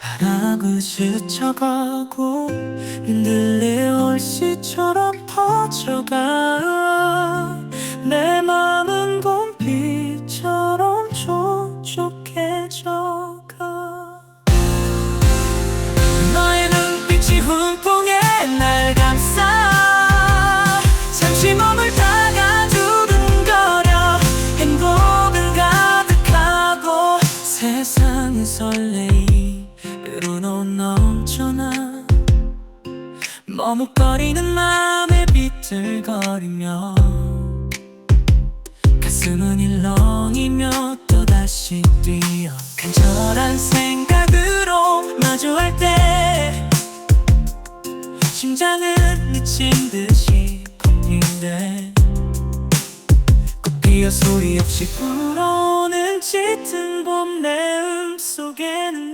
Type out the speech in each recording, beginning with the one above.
바람을 스쳐가고 흔들리 얼씨처럼 퍼져가 내 맘은 봄비처럼 촉촉해져가. 너의 눈빛이 훈풍에 날 감싸. 잠시 머물다가 두근거려. 행복은 가득하고 세상의 설레 임으로 넘쳐나 머뭇거리는 마음에 비틀거리며 가슴은 일렁이며 또다시 뛰어 간절한 생각으로 마주할 때 심장은 미친 듯이 쿵쿵대 꽃피어 소리 없이 불어오는 짙은 봄 내 음 속에는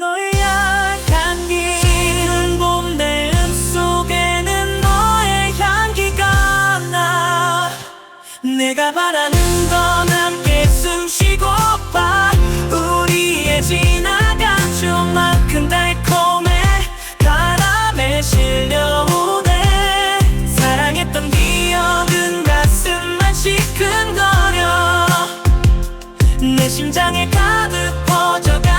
바라는 건 함께 숨 쉬고파 우리의 지나간 추억만큼 달콤해. 바람에 실려오네. 사랑했던 기억은 가슴만 시큰거려. 내 심장에 가득 퍼져가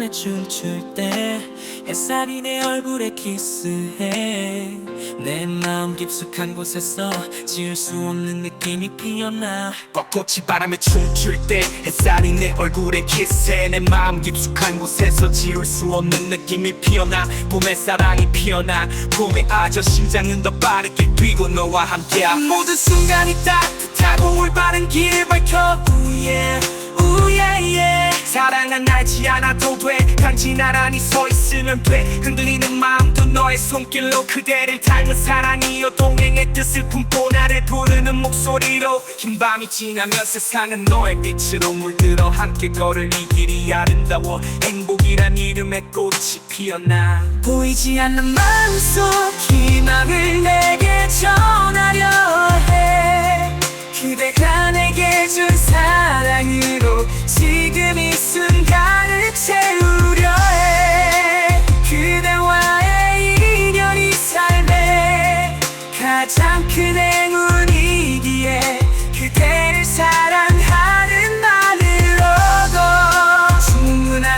바람에 춤출 때 햇살이 내 얼굴에 키스해. 내 마음 깊숙한 곳에서 지울 수 없는 느낌이 피어나. 벚꽃이 바람에 춤출 때 햇살이 내 얼굴에 키스해. 내 마음 깊숙한 곳에서 지울 수 없는 느낌이 피어나. 봄의 사랑이 피어나. 봄의 아저 심장은 더 빠르게 뛰고 너와 함께야 모든 순간이 따뜻하고 올바른 길을 밝혀. 우예 우예 예 사랑은 알지 않아도 돼. 단지 나란히 서 있으면 돼. 흔들리는 마음도 너의 손길로 그대를 닮은 사랑이여 동행의 뜻을 품고 나를 부르는 목소리로. 흰 밤이 지나면 세상은 너의 빛으로 물들어 함께 걸을 이 길이 아름다워. 행복이란 이름의 꽃이 피어나. 보이지 않는 마음속 희망을 내게 전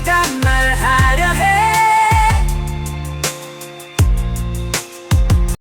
I got